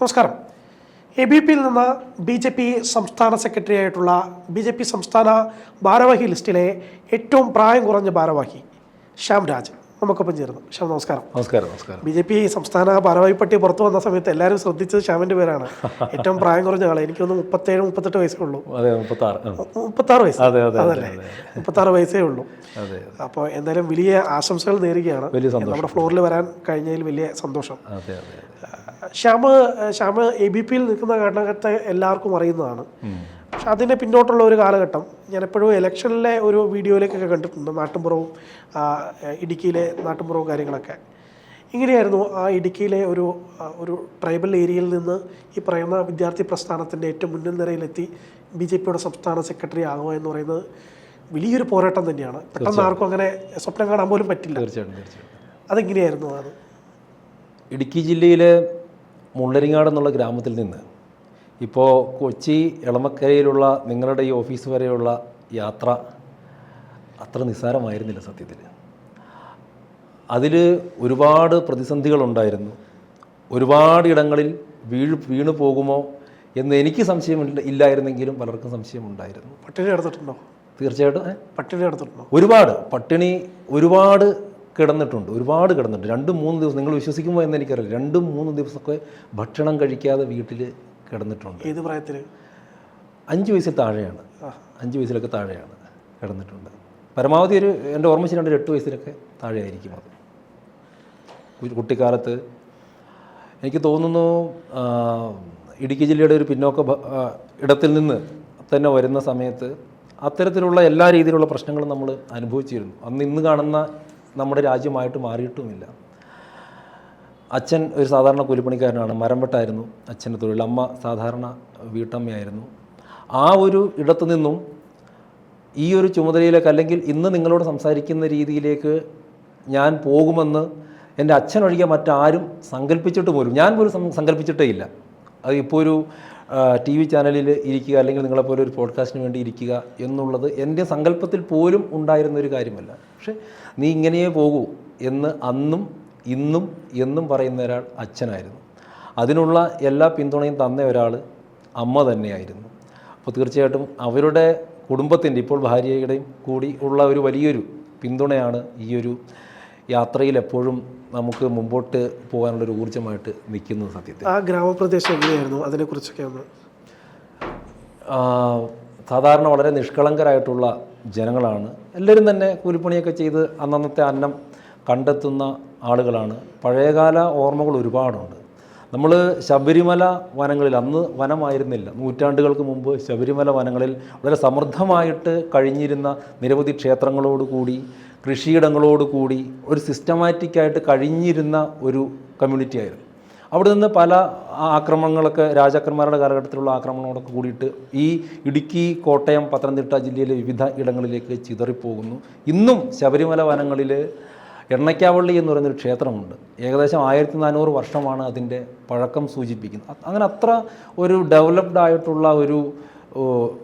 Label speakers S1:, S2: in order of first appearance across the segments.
S1: നമസ്കാരം. എ ബി പിയിൽ നിന്ന് ബി ജെ പി സംസ്ഥാന സെക്രട്ടറി ആയിട്ടുള്ള ബി ജെ പി സംസ്ഥാന ഭാരവാഹി ലിസ്റ്റിലെ ഏറ്റവും പ്രായം കുറഞ്ഞ ഭാരവാഹി ശ്യാം രാജ് നമുക്കൊപ്പം ചേർന്നു ശ്യാം നമസ്കാരം.
S2: നമസ്കാരം നമസ്കാരം.
S1: ബി ജെ പി സംസ്ഥാന ഭാരവാഹി പട്ടിക പുറത്തു വന്ന സമയത്ത് എല്ലാവരും ശ്രദ്ധിച്ചത് ശ്യാമിന്റെ പേരാണ്. ഏറ്റവും പ്രായം കുറഞ്ഞ ആളെ. എനിക്കൊന്ന് മുപ്പത്തേഴ് മുപ്പത്തെട്ട് വയസ്സേ ഉള്ളൂ.
S2: അതെ മുപ്പത്താറ്.
S1: വയസ്സ്.
S2: അതെ അതെ അതെ
S1: അതല്ലേ മുപ്പത്താറ് വയസ്സേ ഉള്ളൂ. അപ്പോൾ എന്തായാലും വലിയ ആശംസകൾ നേരുകയാണ്. നമ്മുടെ ഫ്ലോറിൽ വരാൻ കഴിഞ്ഞതിൽ വലിയ സന്തോഷം. ശ്യാമ് ശ്യാമ് എ ബി പിയിൽ നിൽക്കുന്ന കാലഘട്ടത്തെ എല്ലാവർക്കും അറിയുന്നതാണ്. പക്ഷെ അതിന്റെ പിന്നോട്ടുള്ള ഒരു കാലഘട്ടം ഞാൻ എപ്പോഴും ഇലക്ഷനിലെ ഒരു വീഡിയോയിലേക്കൊക്കെ കണ്ടിട്ടുണ്ട്. നാട്ടുമ്പുറവും ആ, ഇടുക്കിയിലെ നാട്ടുമ്പുറവും കാര്യങ്ങളൊക്കെ. ഇങ്ങനെയായിരുന്നു ആ ഇടുക്കിയിലെ ഒരു ഒരു ട്രൈബൽ ഏരിയയിൽ നിന്ന് ഈ പറയുന്ന വിദ്യാർത്ഥി പ്രസ്ഥാനത്തിന്റെ ഏറ്റവും മുന്നിൽ നിരയിലെത്തി ബി ജെ പിയുടെ സംസ്ഥാന സെക്രട്ടറി ആകുക എന്ന് പറയുന്നത് വലിയൊരു പോരാട്ടം തന്നെയാണ്. പെട്ടെന്ന് ആർക്കും അങ്ങനെ സ്വപ്നം കാണാൻ പോലും പറ്റില്ല.
S2: തീർച്ചയായിട്ടും തീർച്ചയായിട്ടും.
S1: അതെങ്ങനെയായിരുന്നു അത്?
S2: ഇടുക്കി ജില്ലയിലെ മുള്ളരിങ്ങാട് എന്നുള്ള ഗ്രാമത്തിൽ നിന്ന് ഇപ്പോൾ കൊച്ചി എളമക്കരയിലുള്ള നിങ്ങളുടെ ഈ ഓഫീസ് വരെയുള്ള യാത്ര അത്ര നിസ്സാരമായിരുന്നില്ല സത്യത്തിൽ. അതിൽ ഒരുപാട് പ്രതിസന്ധികളുണ്ടായിരുന്നു ഒരുപാട് ഇടങ്ങളിൽ വീഴ് വീണു പോകുമോ എന്ന് എനിക്ക് സംശയം ഇല്ലായിരുന്നെങ്കിലും പലർക്കും സംശയമുണ്ടായിരുന്നു
S1: പട്ടിണി എടുത്തിട്ടുണ്ടോ
S2: തീർച്ചയായിട്ടും?
S1: പട്ടിണി എടുത്തിട്ടുണ്ടോ
S2: ഒരുപാട് പട്ടിണി ഒരുപാട് കിടന്നിട്ടുണ്ട് ഒരുപാട് കിടന്നിട്ടുണ്ട്. രണ്ടും മൂന്ന് ദിവസം നിങ്ങൾ വിശ്വസിക്കുമ്പോൾ എന്ന് എനിക്കറിയില്ല. രണ്ടും മൂന്ന് ദിവസമൊക്കെ ഭക്ഷണം കഴിക്കാതെ വീട്ടിൽ കിടന്നിട്ടുണ്ട്.
S1: ഏത് പ്രായത്തിൽ
S2: അഞ്ച് വയസ്സിൽ താഴെയാണ്. അഞ്ച് വയസ്സിലൊക്കെ താഴെയാണ് കിടന്നിട്ടുണ്ട്. പരമാവധി ഒരു എന്റെ ഓർമ്മ ശരിയാണ്ട് ഒരു എട്ട് വയസ്സിലൊക്കെ താഴെയായിരിക്കും അത്. കുട്ടിക്കാലത്ത് എനിക്ക് തോന്നുന്നു ഇടുക്കി ജില്ലയുടെ ഒരു പിന്നോക്ക ഇടത്തിൽ നിന്ന് തന്നെ വരുന്ന സമയത്ത് അത്തരത്തിലുള്ള എല്ലാ രീതിയിലുള്ള പ്രശ്നങ്ങളും നമ്മൾ അനുഭവിച്ചിരുന്നു. അന്ന് ഇന്ന് കാണുന്ന നമ്മുടെ രാജ്യമായിട്ട് മാറിയിട്ടുമില്ല. അച്ഛൻ ഒരു സാധാരണ കൂലിപ്പണിക്കാരനാണ്. മരംവെട്ടായിരുന്നു അച്ഛന്റെ തൊഴിൽ. അമ്മ സാധാരണ വീട്ടമ്മയായിരുന്നു. ആ ഒരു ഇടത്തു നിന്നും ഈ ഒരു ചുമതലയിലേക്ക് അല്ലെങ്കിൽ ഇന്ന് നിങ്ങളോട് സംസാരിക്കുന്ന രീതിയിലേക്ക് ഞാൻ പോകുമെന്ന് എന്റെ അച്ഛനൊഴികെ മറ്റാരും സങ്കല്പിച്ചിട്ട് പോലും ഞാൻ പോലും സങ്കല്പിച്ചിട്ടേ ഇല്ല. അത് ഇപ്പോൾ ഒരു ടി വി ചാനലിൽ ഇരിക്കുക അല്ലെങ്കിൽ നിങ്ങളെപ്പോലെ ഒരു പോഡ്കാസ്റ്റിന് വേണ്ടി ഇരിക്കുക എന്നുള്ളത് എന്റെ സങ്കല്പത്തിൽ പോലും ഉണ്ടായിരുന്ന ഒരു കാര്യമല്ല. പക്ഷേ നീ ഇങ്ങനെയേ പോകൂ എന്ന് അന്നും ഇന്നും എന്നും പറയുന്ന ഒരാൾ അച്ഛനായിരുന്നു. അതിനുള്ള എല്ലാ പിന്തുണയും തന്ന ഒരാൾ അമ്മ തന്നെയായിരുന്നു. അപ്പോൾ തീർച്ചയായിട്ടും അവരുടെ കുടുംബത്തിന്റെ ഇപ്പോൾ ഭാര്യയുടെയും കൂടി ഉള്ള ഒരു വലിയൊരു പിന്തുണയാണ് ഈ ഒരു യാത്രയിൽ എപ്പോഴും നമുക്ക് മുമ്പോട്ട് പോകാനുള്ളൊരു ഊർജമായിട്ട് നിൽക്കുന്നു സത്യത്തിൽ.
S1: ആ ഗ്രാമപ്രദേശം എങ്ങനെയായിരുന്നു? അതിനെക്കുറിച്ചൊക്കെ ഒന്ന്.
S2: സാധാരണ വളരെ നിഷ്കളങ്കരായിട്ടുള്ള ജനങ്ങളാണ്. എല്ലാവരും തന്നെ കൂലിപ്പണിയൊക്കെ ചെയ്ത് അന്നന്നത്തെ അന്നം കണ്ടെത്തുന്ന ആളുകളാണ്. പഴയകാല ഓർമ്മകൾ ഒരുപാടുണ്ട്. നമ്മൾ ശബരിമല വനങ്ങളിൽ അന്ന് വനമായിരുന്നില്ല. നൂറ്റാണ്ടുകൾക്ക് മുമ്പ് ശബരിമല വനങ്ങളിൽ വളരെ സമൃദ്ധമായിട്ട് കഴിഞ്ഞിരുന്ന നിരവധി ക്ഷേത്രങ്ങളോടുകൂടി കൃഷിയിടങ്ങളോടുകൂടി ഒരു സിസ്റ്റമാറ്റിക്കായിട്ട് കഴിഞ്ഞിരുന്ന ഒരു കമ്മ്യൂണിറ്റി ആയിരുന്നു. അവിടെ നിന്ന് പല ആക്രമണങ്ങളൊക്കെ രാജാക്കന്മാരുടെ കാലഘട്ടത്തിലുള്ള ആക്രമണങ്ങളൊക്കെ കൂടിയിട്ട് ഈ ഇടുക്കി കോട്ടയം പത്തനംതിട്ട ജില്ലയിലെ വിവിധ ഇടങ്ങളിലേക്ക് ചിതറിപ്പോകുന്നു. ഇന്നും ശബരിമല വനങ്ങളിൽ എണ്ണയ്ക്കാവള്ളി എന്ന് പറയുന്നൊരു ക്ഷേത്രമുണ്ട്. ഏകദേശം ആയിരത്തി നാനൂറ് വർഷമാണ് അതിന്റെ പഴക്കം സൂചിപ്പിക്കുന്നത്. അങ്ങനെ അത്ര ഒരു ഡെവലപ്ഡ് ആയിട്ടുള്ള ഒരു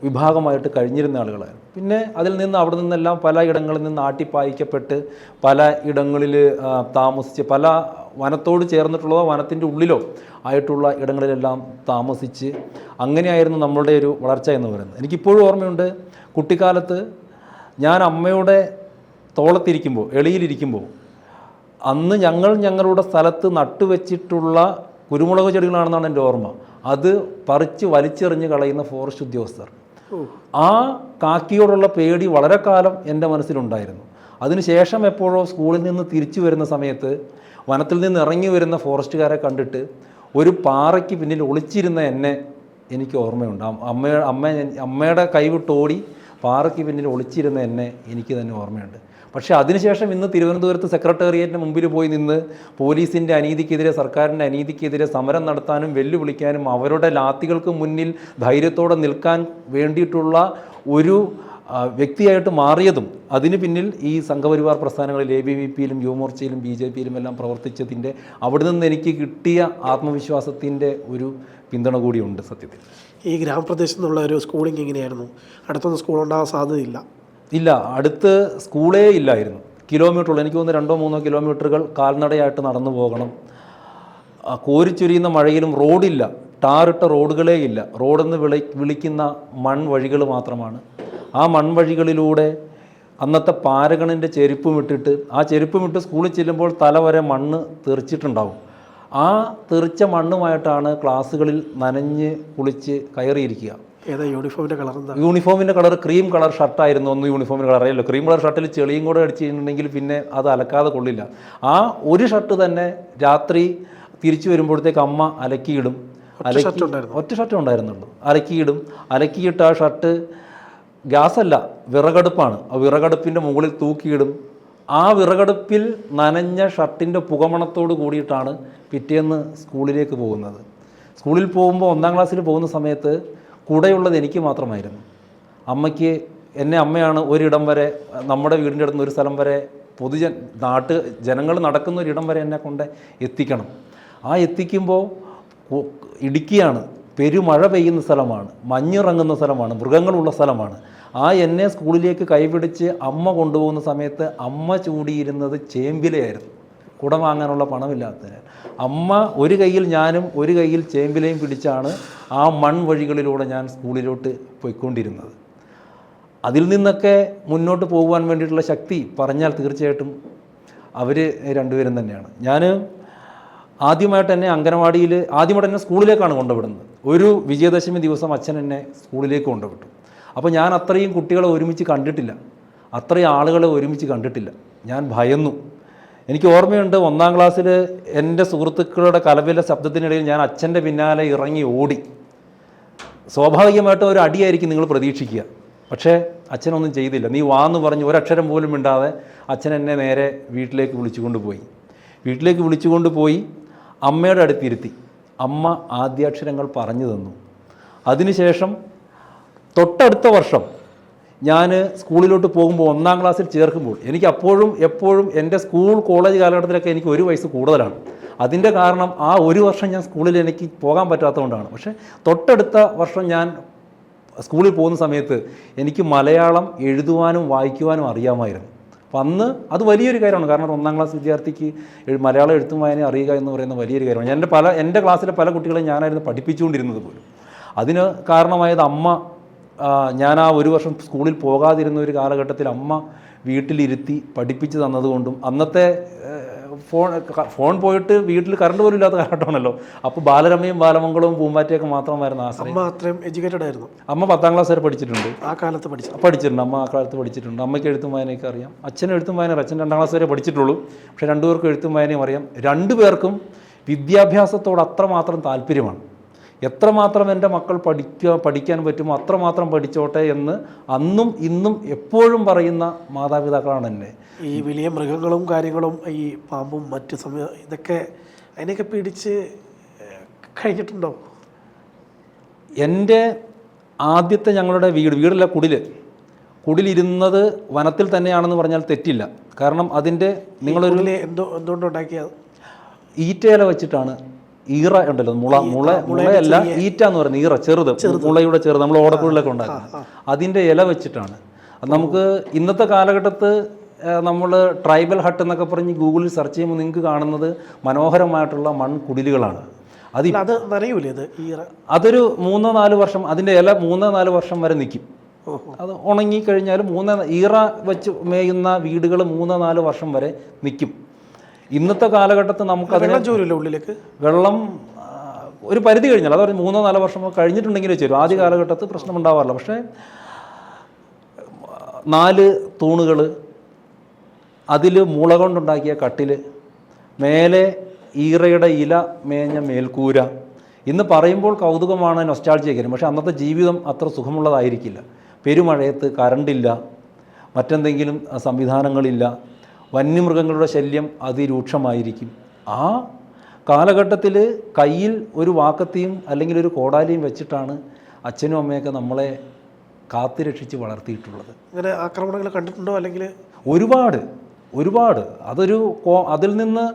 S2: വിഭാഗമായിട്ട് കഴിഞ്ഞിരുന്ന ആളുകളായിരുന്നു പിന്നെ അതിൽ നിന്ന് അവിടെ നിന്നെല്ലാം പല ഇടങ്ങളിൽ നിന്ന് ആട്ടിപ്പായിക്കപ്പെട്ട് പല ഇടങ്ങളിൽ താമസിച്ച് പല വനത്തോട് ചേർന്നിട്ടുള്ളതോ വനത്തിന്റെ ഉള്ളിലോ ആയിട്ടുള്ള ഇടങ്ങളിലെല്ലാം താമസിച്ച് അങ്ങനെയായിരുന്നു നമ്മളുടെ ഒരു വളർച്ച എന്ന് പറയുന്നത്. എനിക്കിപ്പോഴും ഓർമ്മയുണ്ട് കുട്ടിക്കാലത്ത് ഞാൻ അമ്മയുടെ തോളത്തിരിക്കുമ്പോൾ എളിയിലിരിക്കുമ്പോൾ അന്ന് ഞങ്ങൾ ഞങ്ങളുടെ സ്ഥലത്ത് നട്ടുവെച്ചിട്ടുള്ള കുരുമുളക് ചെടികളാണെന്നാണ് എന്റെ ഓർമ്മ. അത് പറിച്ച് വലിച്ചെറിഞ്ഞ് കളയുന്ന ഫോറസ്റ്റ് ഉദ്യോഗസ്ഥർ. ആ കാക്കിയോടുള്ള പേടി വളരെ കാലം എന്റെ മനസ്സിലുണ്ടായിരുന്നു. അതിനുശേഷം എപ്പോഴോ സ്കൂളിൽ നിന്ന് തിരിച്ചു വരുന്ന സമയത്ത് വനത്തിൽ നിന്ന് ഇറങ്ങി വരുന്ന ഫോറസ്റ്റുകാരെ കണ്ടിട്ട് ഒരു പാറയ്ക്ക് പിന്നിൽ ഒളിച്ചിരുന്ന എന്നെ എനിക്ക് ഓർമ്മയുണ്ട് അമ്മയുടെ അമ്മ അമ്മ അമ്മയുടെ കൈവിട്ടോടി പാറയ്ക്ക് പിന്നിൽ ഒളിച്ചിരുന്ന എന്നെ എനിക്ക് തന്നെ ഓർമ്മയുണ്ട്. പക്ഷേ അതിനുശേഷം ഇന്ന് തിരുവനന്തപുരത്ത് സെക്രട്ടേറിയറ്റിന് മുമ്പിൽ പോയി നിന്ന് പോലീസിന്റെ അനീതിക്കെതിരെ സർക്കാരിന്റെ അനീതിക്കെതിരെ സമരം നടത്താനും വെല്ലുവിളിക്കാനും അവരുടെ ലാത്തികൾക്ക് മുന്നിൽ ധൈര്യത്തോടെ നിൽക്കാൻ വേണ്ടിയിട്ടുള്ള ഒരു വ്യക്തിയായിട്ട് മാറിയതും അതിന് പിന്നിൽ ഈ സംഘപരിവാർ പ്രസ്ഥാനങ്ങളിൽ എ ബി വി പിയിലും യുവമോർച്ചയിലും ബി ജെ പിയിലും എല്ലാം പ്രവർത്തിച്ചതിന്റെ അവിടെ നിന്ന് എനിക്ക് കിട്ടിയ ആത്മവിശ്വാസത്തിന്റെ ഒരു പിന്തുണ കൂടിയുണ്ട് സത്യത്തിൽ.
S1: ഈ ഗ്രാമപ്രദേശത്തുനിന്നുള്ള ഒരു സ്കൂളിംഗ് എങ്ങനെയായിരുന്നു? അടുത്തൊന്നും സ്കൂൾ ഉണ്ടാകാൻ സാധ്യതയില്ല.
S2: ഇല്ല അടുത്ത് സ്കൂളേ ഇല്ലായിരുന്നു. കിലോമീറ്റർ കിലോമീറ്ററുള്ള. എനിക്ക് തോന്നുന്നു രണ്ടോ മൂന്നോ കിലോമീറ്ററുകൾ കാൽനടയായിട്ട് നടന്നു പോകണം. കോരിച്ചൊരിയുന്ന മഴയിലും റോഡില്ല. ടാറിട്ട റോഡുകളേ ഇല്ല. റോഡെന്ന് വിളി വിളിക്കുന്ന മൺവഴികൾ മാത്രമാണ്. ആ മൺവഴികളിലൂടെ അന്നത്തെ പാരഗണിന്റെ ചെരുപ്പുമിട്ടിട്ട് ആ ചെരുപ്പുമിട്ട് സ്കൂളിൽ ചെല്ലുമ്പോൾ തല വരെ മണ്ണ് തെറിച്ചിട്ടുണ്ടാവും. ആ തെറിച്ച മണ്ണുമായിട്ടാണ് ക്ലാസ്സുകളിൽ നനഞ്ഞ് കുളിച്ച് കയറിയിരിക്കുക.
S1: ഏതാ യൂണിഫോമിന്റെ കളർ എന്താ?
S2: യൂണിഫോമിന്റെ കളർ ക്രീം കളർ ഷർട്ടായിരുന്നു ഒന്ന് യൂണിഫോമിന്റെ കളർ അറിയാലോ. ക്രീം കളർ ഷർട്ടിൽ ചെളിയും കൂടെ അടിച്ചിട്ടുണ്ടെങ്കിൽ പിന്നെ അത് അലക്കാതെ കൊള്ളില്ല. ആ ഒരു ഷർട്ട് തന്നെ രാത്രി തിരിച്ചു വരുമ്പോഴത്തേക്ക് അമ്മ അലക്കിയിടും. അലക്കി ഒറ്റ ഷർട്ട് ഉണ്ടായിരുന്നുള്ളൂ. അലക്കിയിടും. അലക്കിയിട്ട് ആ ഷർട്ട് ഗ്യാസല്ല വിറകടുപ്പാണ്. ആ വിറകടുപ്പിന്റെ മുകളിൽ തൂക്കിയിടും. ആ വിറകടുപ്പിൽ നനഞ്ഞ ഷർട്ടിന്റെ പുകമണത്തോട് കൂടിയിട്ടാണ് പിറ്റേന്ന് സ്കൂളിലേക്ക് പോകുന്നത്. സ്കൂളിൽ പോകുമ്പോൾ ഒന്നാം ക്ലാസ്സിൽ പോകുന്ന സമയത്ത് കൂടെയുള്ളത് എനിക്ക് മാത്രമായിരുന്നു. അമ്മയ്ക്ക് എന്നെ അമ്മയാണ് ഒരിടം വരെ നമ്മുടെ വീടിന്റെ അടുത്ത് ഒരു സ്ഥലം വരെ പൊതുജൻ നാട്ട് ജനങ്ങൾ നടക്കുന്ന ഒരിടം വരെ എന്നെ കൊണ്ട് എത്തിക്കണം. ആ എത്തിക്കുമ്പോൾ ഇടുക്കിയാണ് പെരുമഴ പെയ്യുന്ന സ്ഥലമാണ് മഞ്ഞിറങ്ങുന്ന സ്ഥലമാണ് മൃഗങ്ങളുള്ള സ്ഥലമാണ്. ആ എന്നെ സ്കൂളിലേക്ക് കൈപിടിച്ച് അമ്മ കൊണ്ടുപോകുന്ന സമയത്ത് അമ്മ ചൂടിയിരുന്നത് ചേമ്പിലയായിരുന്നു. കുട വാങ്ങാനുള്ള പണമില്ലാത്തതിന് അമ്മ ഒരു കയ്യിൽ ഞാനും ഒരു കയ്യിൽ ചേമ്പിലയും പിടിച്ചാണ് ആ മൺവഴികളിലൂടെ ഞാൻ സ്കൂളിലോട്ട് പോയിക്കൊണ്ടിരുന്നത്. അതിൽ നിന്നൊക്കെ മുന്നോട്ട് പോകുവാൻ വേണ്ടിയിട്ടുള്ള ശക്തി പറഞ്ഞാൽ തീർച്ചയായിട്ടും അവർ രണ്ടുപേരും തന്നെയാണ്. ഞാൻ ആദ്യമായിട്ട് എന്നെ അംഗനവാടിയിൽ ആദ്യമായിട്ട് എന്നെ സ്കൂളിലേക്കാണ് കൊണ്ടുവിടുന്നത്. ഒരു വിജയദശമി ദിവസം അച്ഛൻ എന്നെ സ്കൂളിലേക്ക് കൊണ്ടുവിട്ടു. അപ്പോൾ ഞാൻ അത്രയും കുട്ടികളെ ഒരുമിച്ച് കണ്ടിട്ടില്ല. അത്രയും ആളുകളെ ഒരുമിച്ച് കണ്ടിട്ടില്ല. ഞാൻ ഭയന്നു. എനിക്ക് ഓർമ്മയുണ്ട് ഒന്നാം ക്ലാസ്സിൽ എന്റെ സുഹൃത്തുക്കളുടെ കലവിലെ ശബ്ദത്തിനിടയിൽ ഞാൻ അച്ഛന്റെ പിന്നാലെ ഇറങ്ങി ഓടി. സ്വാഭാവികമായിട്ടും ഒരു അടിയായിരിക്കും നിങ്ങൾ പ്രതീക്ഷിക്കുക. പക്ഷേ അച്ഛനൊന്നും ചെയ്തില്ല. നീ വാന്ന് പറഞ്ഞ് ഒരക്ഷരം പോലും മിണ്ടാതെ അച്ഛൻ എന്നെ നേരെ വീട്ടിലേക്ക് വിളിച്ചുകൊണ്ട് പോയി. വീട്ടിലേക്ക് വിളിച്ചുകൊണ്ട് പോയി. അമ്മയുടെ അടുത്തിരുത്തി അമ്മ ആദ്യാക്ഷരങ്ങൾ പറഞ്ഞു തന്നു. അതിനുശേഷം തൊട്ടടുത്ത വർഷം ഞാൻ സ്കൂളിലോട്ട് പോകുമ്പോൾ ഒന്നാം ക്ലാസ്സിൽ ചേർക്കുമ്പോൾ എനിക്ക് അപ്പോഴും എപ്പോഴും എന്റെ സ്കൂൾ കോളേജ് കാലഘട്ടത്തിലൊക്കെ എനിക്ക് ഒരു വയസ്സ് കൂടുതലാണ്. അതിന്റെ കാരണം ആ ഒരു വർഷം ഞാൻ സ്കൂളിൽ എനിക്ക് പോകാൻ പറ്റാത്തതുകൊണ്ടാണ്. പക്ഷേ തൊട്ടടുത്ത വർഷം ഞാൻ സ്കൂളിൽ പോകുന്ന സമയത്ത് എനിക്ക് മലയാളം എഴുതുവാനും വായിക്കുവാനും അറിയാമായിരുന്നു. അപ്പം അന്ന് അത് വലിയൊരു കാര്യമാണ്. കാരണം ഒന്നാം ക്ലാസ് വിദ്യാർത്ഥിക്ക് മലയാളം എഴുത്തും വായന അറിയുക എന്ന് പറയുന്ന വലിയൊരു കാര്യമാണ്. എന്റെ പല എന്റെ ക്ലാസ്സിലെ പല കുട്ടികളെ ഞാനായിരുന്നു പഠിപ്പിച്ചുകൊണ്ടിരുന്നത് പോലും. അതിന് കാരണമായത് അമ്മ ഞാൻ ആ ഒരു വർഷം സ്കൂളിൽ പോകാതിരുന്ന ഒരു കാലഘട്ടത്തിൽ അമ്മ വീട്ടിലിരുത്തി പഠിപ്പിച്ച് തന്നതുകൊണ്ടും അന്നത്തെ ഫോൺ ഫോൺ പോയിട്ട് വീട്ടിൽ കറണ്ട് പോലും ഇല്ലാത്ത കാലഘട്ടമാണല്ലോ. അപ്പോൾ ബാലരമയും ബാലമംഗളവും പൂമ്പാറ്റയൊക്കെ മാത്രമായിരുന്നു ആശ്രയം
S1: അമ്മ അത്രയും എഡ്യൂക്കേറ്റഡ് ആയിരുന്നു.
S2: അമ്മ പത്താം ക്ലാസ് വരെ പഠിച്ചിട്ടുണ്ട്.
S1: ആ കാലത്ത് പഠിച്ചു.
S2: പഠിച്ചിട്ടുണ്ട്. അമ്മ ആ കാലത്ത് പഠിച്ചിട്ടുണ്ട്. അമ്മയ്ക്ക് എഴുത്തും വായനയൊക്കെ അറിയാം. അച്ഛൻ എഴുത്തും വായന. അച്ഛൻ രണ്ടാം ക്ലാസ് വരെ പഠിച്ചിട്ടുള്ളൂ. പക്ഷേ രണ്ടുപേർക്കും എഴുത്തും വായനയും അറിയാം. രണ്ടുപേർക്കും വിദ്യാഭ്യാസത്തോട് അത്രമാത്രം താല്പര്യമാണ്. എത്രമാത്രം എന്റെ മക്കൾ പഠിക്കുക പഠിക്കാൻ പറ്റുമോ അത്രമാത്രം പഠിച്ചോട്ടെ എന്ന് അന്നും ഇന്നും എപ്പോഴും പറയുന്ന മാതാപിതാക്കളാണ് എന്നെ.
S1: ഈ വലിയ മൃഗങ്ങളും കാര്യങ്ങളും ഈ പാമ്പും മറ്റ് സമയ ഇതൊക്കെ അതിനെയൊക്കെ പിടിച്ച് കഴിഞ്ഞിട്ടുണ്ടോ?
S2: എന്റെ ആദ്യത്തെ ഞങ്ങളുടെ വീട് വീടല്ല കുടിൽ. കുടിലിരുന്നത് വനത്തിൽ തന്നെയാണെന്ന് പറഞ്ഞാൽ തെറ്റില്ല. കാരണം അതിന്റെ നിങ്ങളൊരു
S1: എന്തോ എന്തുകൊണ്ടുണ്ടാക്കിയത്?
S2: ഈറ്റയില വെച്ചിട്ടാണ് ഈറ ഉണ്ടല്ലോ മുള മുള മുളയല്ല ഈറ്റ എന്ന് പറയുന്നത് ഈറ ചെറുത് മുളയുടെ ചെറുത് നമ്മൾ ഓടക്കുള്ളിലൊക്കെ ഉണ്ടാക്കുന്നത് അതിന്റെ ഇല വെച്ചിട്ടാണ്. അത് നമുക്ക് ഇന്നത്തെ കാലഘട്ടത്ത് നമ്മൾ ട്രൈബൽ ഹട്ട് എന്നൊക്കെ പറഞ്ഞ് ഗൂഗിളിൽ സെർച്ച് ചെയ്യുമ്പോൾ നിങ്ങൾക്ക് കാണുന്നത് മനോഹരമായിട്ടുള്ള മൺകുടിലുകളാണ്. അത്
S1: അല്ല അത് നനയൂലേ ഇത് ഈറ?
S2: അതൊരു മൂന്നോ നാല് വർഷം അതിന്റെ ഇല മൂന്നോ നാല് വർഷം വരെ നിൽക്കും. അത് ഉണങ്ങി കഴിഞ്ഞാൽ മൂന്ന് ഈറ വെച്ച് മേയുന്ന വീടുകൾ മൂന്നോ നാല് വർഷം വരെ നിൽക്കും. ഇന്നത്തെ കാലഘട്ടത്തിൽ നമുക്കതിനെ
S1: വെള്ളം ഉള്ളിലേക്ക്?
S2: വെള്ളം ഒരു പരിധി കഴിഞ്ഞാൽ അതായത് മൂന്നോ നാലോ വർഷം കഴിഞ്ഞിട്ടുണ്ടെങ്കിൽ ചേരും ആദ്യ കാലഘട്ടത്തിൽ പ്രശ്നം ഉണ്ടാവാറില്ല. പക്ഷേ നാല് തൂണുകൾ അതിൽ മുള കൊണ്ടുണ്ടാക്കിയ കട്ടിൽ മേലെ ഈറയുടെ ഇല മേഞ്ഞ മേൽക്കൂര. ഇന്ന് പറയുമ്പോൾ കൗതുകമാണ് നൊസ്റ്റാൾജിയായിരിക്കും പക്ഷേ അന്നത്തെ ജീവിതം അത്ര സുഖമുള്ളതായിരിക്കില്ല. പെരുമഴയത്ത് കറണ്ടില്ല മറ്റെന്തെങ്കിലും സംവിധാനങ്ങളില്ല. വന്യമൃഗങ്ങളുടെ ശല്യം അതിരൂക്ഷമായിരിക്കും. ആ കാലഘട്ടത്തിൽ കയ്യിൽ ഒരു വാക്കത്തിയും അല്ലെങ്കിൽ ഒരു കോടാലിയും വെച്ചിട്ടാണ് അച്ഛനും അമ്മയൊക്കെ നമ്മളെ കാത്തുരക്ഷിച്ച് വളർത്തിയിട്ടുള്ളത്.
S1: ഇങ്ങനെ ആക്രമണങ്ങൾ കണ്ടിട്ടുണ്ടോ? അല്ലെങ്കിൽ
S2: ഒരുപാട് ഒരുപാട്. അതൊരു അതിൽ നിന്ന്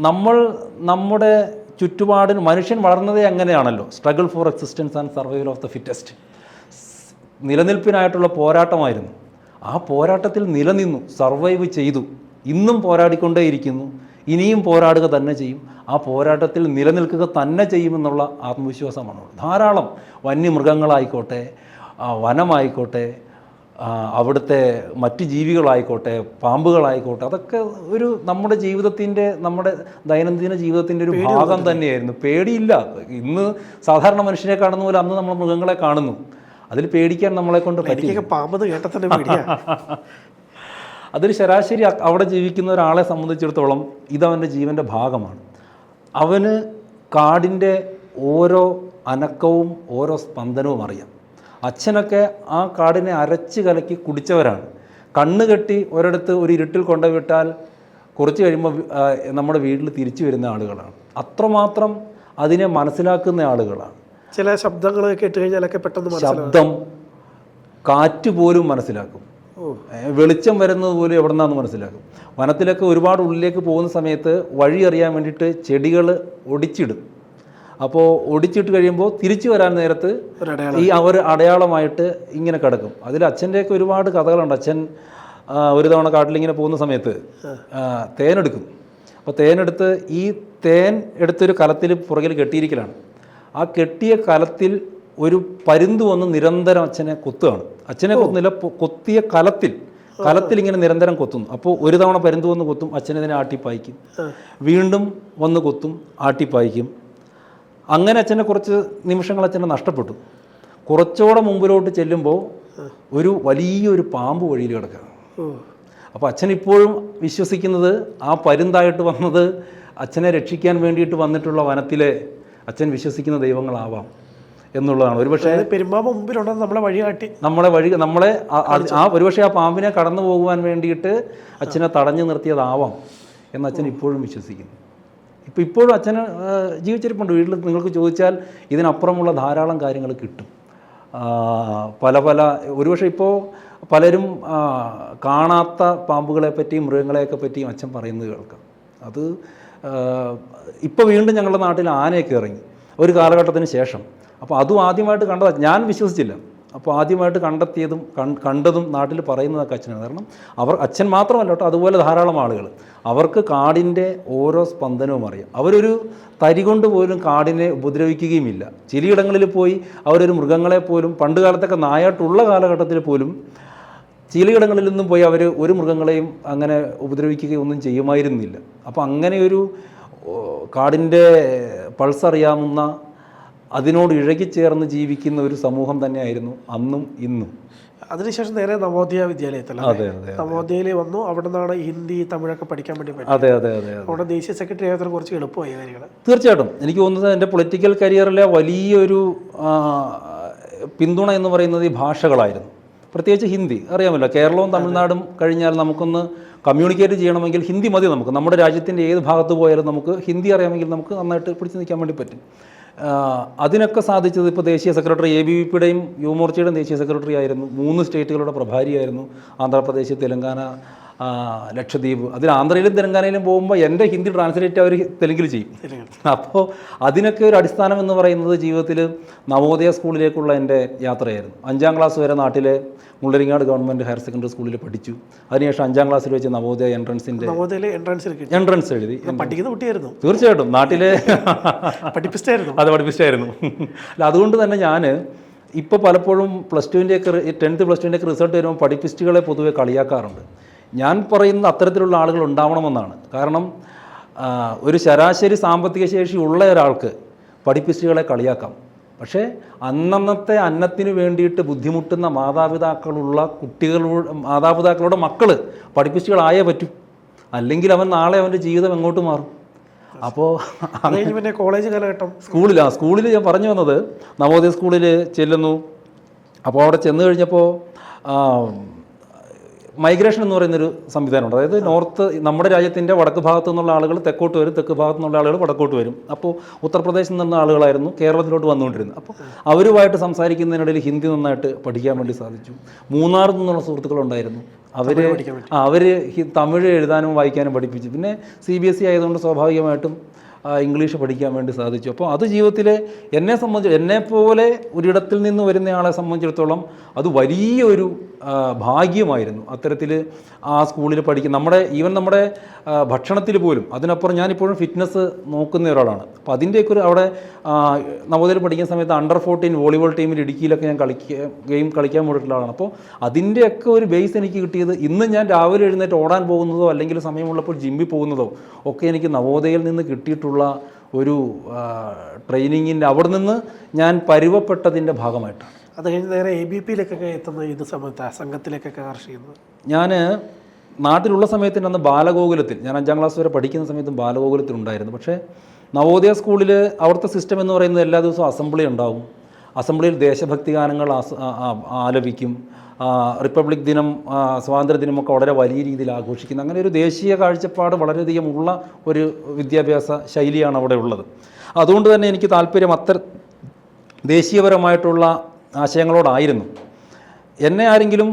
S2: നമ്മൾ നമ്മുടെ ചുറ്റുപാടിന് മനുഷ്യൻ വളർന്നതേ അങ്ങനെയാണല്ലോ. Struggle for existence and survival of the fittest നിലനിൽപ്പിനായിട്ടുള്ള പോരാട്ടമായിരുന്നു. ആ പോരാട്ടത്തിൽ നിലനിന്നു സർവൈവ് ചെയ്തു. ഇന്നും പോരാടിക്കൊണ്ടേയിരിക്കുന്നു. ഇനിയും പോരാടുക തന്നെ ചെയ്യും. ആ പോരാട്ടത്തിൽ നിലനിൽക്കുക തന്നെ ചെയ്യുമെന്നുള്ള ആത്മവിശ്വാസമാണ് ധാരാളം വന്യമൃഗങ്ങളായിക്കോട്ടെ വനമായിക്കോട്ടെ അവിടുത്തെ മറ്റ് ജീവികളായിക്കോട്ടെ പാമ്പുകളായിക്കോട്ടെ അതൊക്കെ ഒരു നമ്മുടെ ജീവിതത്തിന്റെ നമ്മുടെ ദൈനംദിന ജീവിതത്തിന്റെ ഒരു ഭാഗം തന്നെയായിരുന്നു. പേടിയില്ല. ഇന്ന് സാധാരണ മനുഷ്യനെ കാണുന്ന പോലെ അന്ന് നമ്മൾ മൃഗങ്ങളെ കാണുന്നു. അതിൽ പേടിക്കാൻ നമ്മളെ കൊണ്ട് പറ്റില്ല അതിൽ ശരാശരി അവിടെ ജീവിക്കുന്ന ഒരാളെ സംബന്ധിച്ചിടത്തോളം ഇതവന്റെ ജീവന്റെ ഭാഗമാണ്. അവന് കാടിന്റെ ഓരോ അനക്കവും ഓരോ സ്പന്ദനവും അറിയാം. അച്ഛനൊക്കെ ആ കാടിനെ അരച്ച് കലക്കി കുടിച്ചവരാണ്. കണ്ണ് കെട്ടി ഒരിടത്ത് ഒരു ഇരുട്ടിൽ കൊണ്ടുവിട്ടാൽ കുറച്ച് കഴിയുമ്പോൾ നമ്മുടെ വീട്ടിൽ തിരിച്ചു വരുന്ന ആളുകളാണ്. അത്രമാത്രം അതിനെ മനസ്സിലാക്കുന്ന ആളുകളാണ്.
S1: ചില ശബ്ദങ്ങൾ കേട്ട് കഴിഞ്ഞാലൊക്കെ പെട്ടെന്ന്
S2: ശബ്ദം കാറ്റ് പോലും മനസ്സിലാക്കും. വെളിച്ചം വരുന്നത് പോലും എവിടെ നിന്നാന്ന് മനസ്സിലാക്കും. വനത്തിലൊക്കെ ഒരുപാട് ഉള്ളിലേക്ക് പോകുന്ന സമയത്ത് വഴി അറിയാൻ വേണ്ടിയിട്ട് ചെടികൾ ഒടിച്ചിടും. അപ്പോൾ ഒടിച്ചിട്ട് കഴിയുമ്പോൾ തിരിച്ചു വരാൻ നേരത്ത് ഈ അവർ അടയാളമായിട്ട് ഇങ്ങനെ കിടക്കും. അതിൽ അച്ഛന്റെയൊക്കെ ഒരുപാട് കഥകളുണ്ട്. അച്ഛൻ ഒരു തവണ കാട്ടിലിങ്ങനെ പോകുന്ന സമയത്ത് തേനെടുക്കും അപ്പോൾ തേനെടുത്ത് ഈ തേൻ എടുത്തൊരു കലത്തിൽ പുറകിൽ കെട്ടിയിരിക്കലാണ്. കെട്ടിയ കലത്തിൽ ഒരു പരുന്ത് വന്ന് നിരന്തരം അച്ഛനെ കൊത്തുകയാണ്. അച്ഛനെ കൊത്തുന്നില്ല കൊത്തിയ കലത്തിൽ കലത്തിൽ ഇങ്ങനെ നിരന്തരം കൊത്തുന്നു. അപ്പോൾ ഒരു തവണ പരുന്ത് വന്ന് കൊത്തും അച്ഛനെ ആട്ടിപ്പായിക്കും. വീണ്ടും വന്ന് കൊത്തും ആട്ടിപ്പായിക്കും. അങ്ങനെ അച്ഛനെ കുറച്ച് നിമിഷങ്ങൾ അച്ഛനെ നഷ്ടപ്പെട്ടു. കുറച്ചുകൂടെ മുമ്പിലോട്ട് ചെല്ലുമ്പോൾ ഒരു വലിയൊരു പാമ്പ് വഴിയിൽ
S1: കിടക്കുക
S2: അപ്പോൾ അച്ഛൻ ഇപ്പോഴും വിശ്വസിക്കുന്നത് ആ പരുന്തായിട്ട് വന്നത് അച്ഛനെ രക്ഷിക്കാൻ വേണ്ടിയിട്ട് വന്നിട്ടുള്ള വനത്തിലെ അച്ഛൻ വിശ്വസിക്കുന്ന ദൈവങ്ങളാവാം എന്നുള്ളതാണ്. ഒരുപക്ഷെ
S1: പെരുമ്പാമ്പ് മുമ്പിലുണ്ടെന്ന് നമ്മളെ വഴി കാട്ടി.
S2: നമ്മളെ വഴി നമ്മളെ ആ- ഒരുപക്ഷെ ആ പാമ്പിനെ കടന്നു പോകുവാൻ വേണ്ടിയിട്ട് അച്ഛനെ തടഞ്ഞു നിർത്തിയതാവാം എന്ന് അച്ഛൻ ഇപ്പോഴും വിശ്വസിക്കുന്നു. ഇപ്പം ഇപ്പോഴും അച്ഛന് ജീവിച്ചിരിപ്പുണ്ട്. വീട്ടിൽ നിങ്ങൾക്ക് ചോദിച്ചാൽ ഇതിനപ്പുറമുള്ള ധാരാളം കാര്യങ്ങൾ കിട്ടും. പല പല ഒരുപക്ഷെ ഇപ്പോൾ പലരും കാണാത്ത പാമ്പുകളെ പറ്റിയും മൃഗങ്ങളെയൊക്കെ പറ്റിയും അച്ഛൻ പറയുന്നത് കേൾക്കാം. അത് ഇപ്പോൾ വീണ്ടും ഞങ്ങളുടെ നാട്ടിൽ ആനയൊക്കെ ഇറങ്ങി. ഒരു കാലഘട്ടത്തിന് ശേഷം. അപ്പോൾ അതും ആദ്യമായിട്ട് കണ്ടതാണ് ഞാൻ വിശ്വസിച്ചില്ല. അപ്പോൾ ആദ്യമായിട്ട് കണ്ടെത്തിയതും കണ്ടതും നാട്ടിൽ പറയുന്നതൊക്കെ അച്ഛനാണ്. കാരണം അവർ അച്ഛൻ മാത്രമല്ല കേട്ടോ അതുപോലെ ധാരാളം ആളുകൾ അവർക്ക് കാടിന്റെ ഓരോ സ്പന്ദനവും അറിയാം. അവരൊരു തരി കൊണ്ട് പോലും കാടിനെ ഉപദ്രവിക്കുകയുമില്ല. ചിലയിടങ്ങളിൽ പോയി അവരൊരു മൃഗങ്ങളെ പോലും പണ്ട് കാലത്തൊക്കെ നായാട്ടുള്ള കാലഘട്ടത്തിൽ പോലും ചിലയിടങ്ങളിൽ നിന്നും പോയി അവർ ഒരു മൃഗങ്ങളെയും അങ്ങനെ ഉപദ്രവിക്കുകയൊന്നും ചെയ്യുമായിരുന്നില്ല. അപ്പോൾ അങ്ങനെയൊരു കാടിന്റെ പൾസ് അറിയാവുന്ന അതിനോട് ഇഴകിച്ചേർന്ന് ജീവിക്കുന്ന ഒരു സമൂഹം തന്നെയായിരുന്നു അന്നും ഇന്നും.
S1: അതിനുശേഷം നേരെ നവോദയ
S2: വിദ്യാലയത്തിൽ
S1: നവോദയയിൽ വന്നു. അവിടെ നിന്നാണ് ഹിന്ദി തമിഴൊക്കെ പഠിക്കാൻ വേണ്ടി
S2: അതെ അതെ അതെ
S1: അവിടെ ദേശീയ സെക്രട്ടറി ആയതിനെ കുറച്ച് എളുപ്പമായി കാര്യങ്ങൾ
S2: തീർച്ചയായിട്ടും. എനിക്ക് തോന്നുന്നത് എന്റെ പൊളിറ്റിക്കൽ കരിയറിലെ വലിയൊരു പിന്തുണ എന്ന് പറയുന്നത് ഈ ഭാഷകളായിരുന്നു. പ്രത്യേകിച്ച് ഹിന്ദി. അറിയാമല്ലോ കേരളവും തമിഴ്നാടും കഴിഞ്ഞാൽ നമുക്കൊന്ന് കമ്മ്യൂണിക്കേറ്റ് ചെയ്യണമെങ്കിൽ ഹിന്ദി മതി നമുക്ക്. നമ്മുടെ രാജ്യത്തിന്റെ ഏത് ഭാഗത്ത് പോയാലും നമുക്ക് ഹിന്ദി അറിയാമെങ്കിൽ നമുക്ക് നന്നായിട്ട് പിടിച്ചു നിൽക്കാൻ വേണ്ടി പറ്റും. അതിനൊക്കെ സാധിച്ചത് ഇപ്പോൾ ദേശീയ സെക്രട്ടറി എ ബി വി പിയുടെയും യുവമോർച്ചയുടെയും ദേശീയ സെക്രട്ടറി ആയിരുന്നു. മൂന്ന് സ്റ്റേറ്റുകളുടെ പ്രഭാരിയായിരുന്നു. ആന്ധ്രാപ്രദേശ് തെലങ്കാന ലക്ഷദ്വീപ്. അതിൽ ആന്ധ്രയിലും തെലങ്കാനയിലും പോകുമ്പോൾ എന്റെ ഹിന്ദി ട്രാൻസ്ലേറ്റ് അവർ തെലുങ്കിൽ ചെയ്യും. അപ്പോൾ അതിനൊക്കെ ഒരു അടിസ്ഥാനം എന്ന് പറയുന്നത് ജീവിതത്തിൽ നവോദയ സ്കൂളിലേക്കുള്ള എന്റെ യാത്രയായിരുന്നു. അഞ്ചാം ക്ലാസ് വരെ നാട്ടിലെ മുള്ളരിങ്ങാട് ഗവൺമെന്റ് ഹയർ സെക്കൻഡറി സ്കൂളിൽ പഠിച്ചു. അതിനുശേഷം അഞ്ചാം ക്ലാസ്സിൽ വെച്ച് നവോദയ
S1: എൻട്രൻസിന്റെ
S2: എൻട്രൻസ് എഴുതി.
S1: പഠിക്കുന്ന കുട്ടിയായിരുന്നു.
S2: തീർച്ചയായിട്ടും. നാട്ടിലെ
S1: പഠിപ്പിച്ചായിരുന്നു.
S2: അത് പഠിപ്പിച്ചായിരുന്നു. അല്ല അതുകൊണ്ട് തന്നെ ഞാൻ ഇപ്പോൾ പലപ്പോഴും പ്ലസ് ടുവിന്റെയൊക്കെ ടെൻത്ത് പ്ലസ് ടുവിന്റെയൊക്കെ റിസൾട്ട് വരുമ്പോൾ പഠിപ്പിസ്റ്റുകളെ പൊതുവെ കളിയാക്കാറുണ്ട്. ഞാൻ പറയുന്ന അത്തരത്തിലുള്ള ആളുകൾ ഉണ്ടാവണമെന്നാണ്. കാരണം ഒരു ശരാശരി സാമ്പത്തിക ശേഷി ഉള്ള ഒരാൾക്ക് പഠിപ്പിസ്റ്റുകളെ കളിയാക്കാം. പക്ഷേ അന്നന്നത്തെ അന്നത്തിന് വേണ്ടിയിട്ട് ബുദ്ധിമുട്ടുന്ന മാതാപിതാക്കളുള്ള കുട്ടികളോട് മാതാപിതാക്കളുടെ മക്കൾ പഠിപ്പിസ്റ്റുകളായേ പറ്റൂ. അല്ലെങ്കിൽ അവൻ നാളെ അവന്റെ ജീവിതം എങ്ങോട്ട് മാറും. അപ്പോൾ
S1: പിന്നെ കോളേജ് കാലഘട്ടം.
S2: സ്കൂളിൽ ആ സ്കൂളിൽ ഞാൻ പറഞ്ഞു വന്നത് നവോദയ സ്കൂളിൽ ചെല്ലുന്നു. അപ്പോൾ അവിടെ ചെന്ന് കഴിഞ്ഞപ്പോൾ മൈഗ്രേഷൻ എന്ന് പറയുന്നൊരു സംവിധാനമുണ്ട്. അതായത് നോർത്ത് നമ്മുടെ രാജ്യത്തിന്റെ വടക്ക് ഭാഗത്തു നിന്നുള്ള ആളുകൾ തെക്കോട്ട് വരും തെക്ക് ഭാഗത്തു നിന്നുള്ള ആളുകൾ വടക്കോട്ട് വരും. അപ്പോൾ ഉത്തർപ്രദേശിൽ നിന്നുള്ള ആളുകളായിരുന്നു കേരളത്തിലോട്ട് വന്നുകൊണ്ടിരുന്നത്. അപ്പോൾ അവരുമായിട്ട് സംസാരിക്കുന്നതിനിടയിൽ ഹിന്ദി നന്നായിട്ട് പഠിക്കാൻ വേണ്ടി സാധിച്ചു. മൂന്നാറിൽ നിന്നുള്ള സുഹൃത്തുക്കളുണ്ടായിരുന്നു. അവർ അവർ തമിഴ് എഴുതാനും വായിക്കാനും പഠിപ്പിച്ചു. പിന്നെ സി ബി എസ് ഇ ആയതുകൊണ്ട് സ്വാഭാവികമായിട്ടും ഇംഗ്ലീഷ് പഠിക്കാൻ വേണ്ടി സാധിച്ചു. അപ്പോൾ അത് ജീവിതത്തിലെ എന്നെ സംബന്ധിച്ച് എന്നെപ്പോലെ ഒരിടത്തിൽ നിന്ന് വരുന്നയാളെ സംബന്ധിച്ചിടത്തോളം അത് വലിയൊരു ഭാഗ്യമായിരുന്നു. അത്തരത്തിൽ ആ സ്കൂളിൽ പഠിക്കുന്ന നമ്മുടെ ഈവൻ നമ്മുടെ ഭക്ഷണത്തിൽ പോലും അതിനപ്പുറം ഞാനിപ്പോഴും ഫിറ്റ്നസ് നോക്കുന്ന ഒരാളാണ്. അപ്പോൾ അതിന്റെയൊക്കെ ഒരു അവിടെ നവോദയം പഠിക്കുന്ന സമയത്ത് അണ്ടർ ഫോർട്ടീൻ വോളിബോൾ ടീമിൽ ഇടുക്കിയിലൊക്കെ ഞാൻ കളിക്കുക ഗെയിം കളിക്കാൻ പോയിട്ടുള്ള ആളാണ്. അപ്പോൾ അതിന്റെയൊക്കെ ഒരു ബേസ് എനിക്ക് കിട്ടിയത് ഇന്ന് ഞാൻ രാവിലെ എഴുന്നേറ്റ് ഓടാൻ പോകുന്നതോ അല്ലെങ്കിൽ സമയമുള്ളപ്പോൾ ജിമ്മിൽ പോകുന്നതോ ഒക്കെ എനിക്ക് നവോദയയിൽ നിന്ന് കിട്ടിയിട്ടുള്ള ഒരു ട്രെയിനിങ്ങിന്റെ അവിടെ നിന്ന് ഞാൻ പരുവപ്പെട്ടതിന്റെ ഭാഗമായിട്ടാണ്.
S1: അത് കഴിഞ്ഞ് നേരെ എ ബി പിയിലേക്കൊക്കെ എത്തുന്ന ഇത് സമയത്ത് സംഘത്തിലേക്കൊക്കെ കർഷ ചെയ്യുന്നത്?
S2: ഞാൻ നാട്ടിലുള്ള സമയത്തിന് അന്ന് ബാലഗോകുലത്തിൽ ഞാൻ അഞ്ചാം ക്ലാസ് വരെ പഠിക്കുന്ന സമയത്തും ബാലഗോകുലത്തിൽ ഉണ്ടായിരുന്നു. പക്ഷേ നവോദയ സ്കൂളിൽ അവിടുത്തെ സിസ്റ്റം എന്ന് പറയുന്നത് എല്ലാ ദിവസവും അസംബ്ലി ഉണ്ടാവും. അസംബ്ലിയിൽ ദേശഭക്തി ഗാനങ്ങൾ ആലപിക്കും. റിപ്പബ്ലിക് ദിനം സ്വാതന്ത്ര്യദിനമൊക്കെ സ്വാതന്ത്ര്യ ദിനമൊക്കെ വളരെ വലിയ രീതിയിൽ ആഘോഷിക്കുന്നു. അങ്ങനെ ഒരു ദേശീയ കാഴ്ചപ്പാട് വളരെയധികം ഉള്ള ഒരു വിദ്യാഭ്യാസ ശൈലിയാണ് അവിടെ ഉള്ളത്. അതുകൊണ്ട് തന്നെ എനിക്ക് താല്പര്യം അത്ര ദേശീയപരമായിട്ടുള്ള ആശയങ്ങളോടായിരുന്നു. എന്നെ ആരെങ്കിലും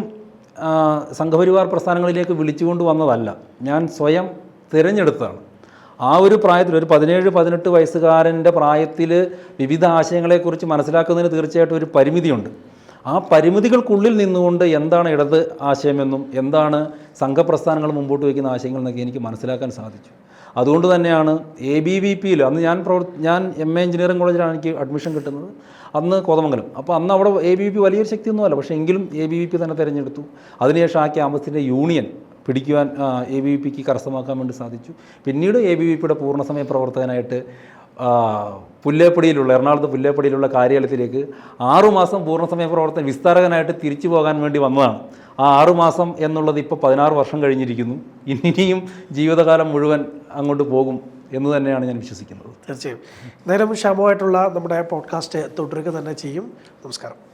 S2: സംഘപരിവാർ പ്രസ്ഥാനങ്ങളിലേക്ക് വിളിച്ചുകൊണ്ട് വന്നതല്ല. ഞാൻ സ്വയം തിരഞ്ഞെടുത്തതാണ്. ആ ഒരു പ്രായത്തിൽ ഒരു പതിനേഴ് പതിനെട്ട് വയസ്സുകാരന്റെ പ്രായത്തിൽ വിവിധ ആശയങ്ങളെക്കുറിച്ച് മനസ്സിലാക്കുന്നതിന് തീർച്ചയായിട്ടും ഒരു പരിമിതിയുണ്ട്. ആ പരിമിതികൾക്കുള്ളിൽ നിന്നുകൊണ്ട് എന്താണ് ഇടത് ആശയമെന്നും എന്താണ് സംഘപ്രസ്ഥാനങ്ങൾ മുമ്പോട്ട് വയ്ക്കുന്ന ആശയങ്ങൾ എന്നൊക്കെ എനിക്ക് മനസ്സിലാക്കാൻ സാധിച്ചു. അതുകൊണ്ട് തന്നെയാണ് എ ബി വി പിയിൽ അന്ന് ഞാൻ പ്രവർ ഞാൻ എം എ എഞ്ചിനീയറിംഗ് കോളേജിലാണ് എനിക്ക് അഡ്മിഷൻ കിട്ടുന്നത്. അന്ന് കോതമംഗലം. അപ്പോൾ അന്ന് അവിടെ എ ബി വി പി വലിയൊരു ശക്തിയൊന്നുമല്ല. പക്ഷേ എങ്കിലും എ ബി വി പി തന്നെ തിരഞ്ഞെടുത്തു. അതിനുശേഷം ആ ക്യാമ്പസിന്റെ യൂണിയൻ പിടിക്കുവാൻ എ ബി വി പിക്ക് കരസ്ഥമാക്കാൻ വേണ്ടി സാധിച്ചു. പിന്നീട് എ ബി വി പിയുടെ പൂർണസമയ പ്രവർത്തകനായിട്ട് പുല്ലേപ്പടിയിലുള്ള എറണാകുളത്ത് പുല്ലേപ്പടിയിലുള്ള കാര്യാലയത്തിലേക്ക് ആറുമാസം പൂർണസമയ പ്രവർത്തനം വിസ്താരകനായിട്ട് തിരിച്ചു പോകാൻ വേണ്ടി വന്നതാണ്. ആ ആറുമാസം എന്നുള്ളത് ഇപ്പോൾ പതിനാറ് വർഷം കഴിഞ്ഞിരിക്കുന്നു. ഇനിയും ജീവിതകാലം മുഴുവൻ അങ്ങോട്ട് പോകും എന്ന് തന്നെയാണ് ഞാൻ വിശ്വസിക്കുന്നത്.
S1: തീർച്ചയായും. നേരം ക്ഷമമായിട്ടുള്ള നമ്മുടെ പോഡ്കാസ്റ്റ് തുടരുക തന്നെ ചെയ്യും. നമസ്കാരം.